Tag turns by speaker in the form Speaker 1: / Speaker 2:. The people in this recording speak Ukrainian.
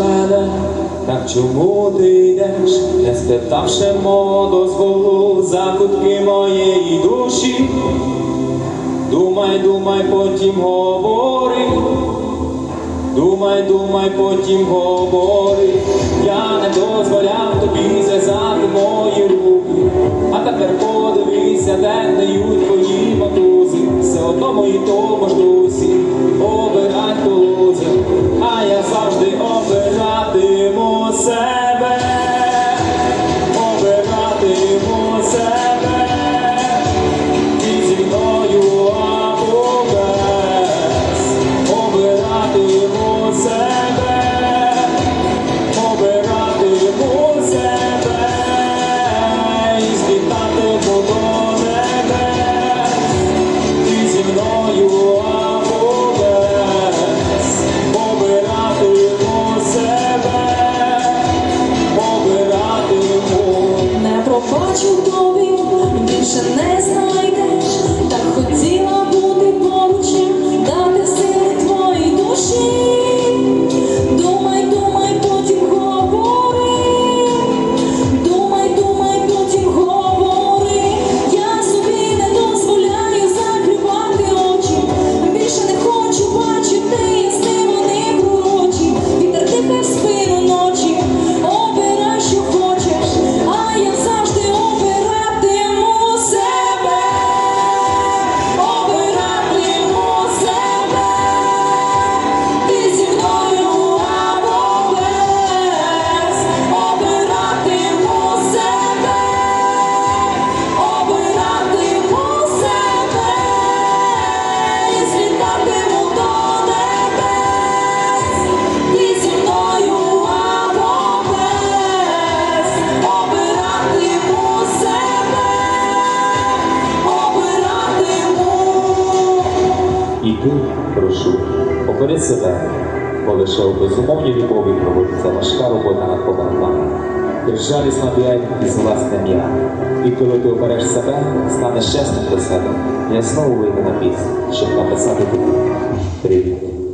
Speaker 1: мене, так чому ти йдеш, не спитавши мого дозволу за кутки моєї душі? Думай, думай, потім говори. Думай, думай, потім говори. Я не дозволяв тобі зв'язати мої руки. А тепер подивися, де гниють І прошу, покори себе, бо лише у безумовній любові проводиться важка робота над помилками. Жалісна дуель із власним я. І коли ти обереш себе, станеш чесним до себе. Я знову вийду на пісню, щоб написати тобі привіт.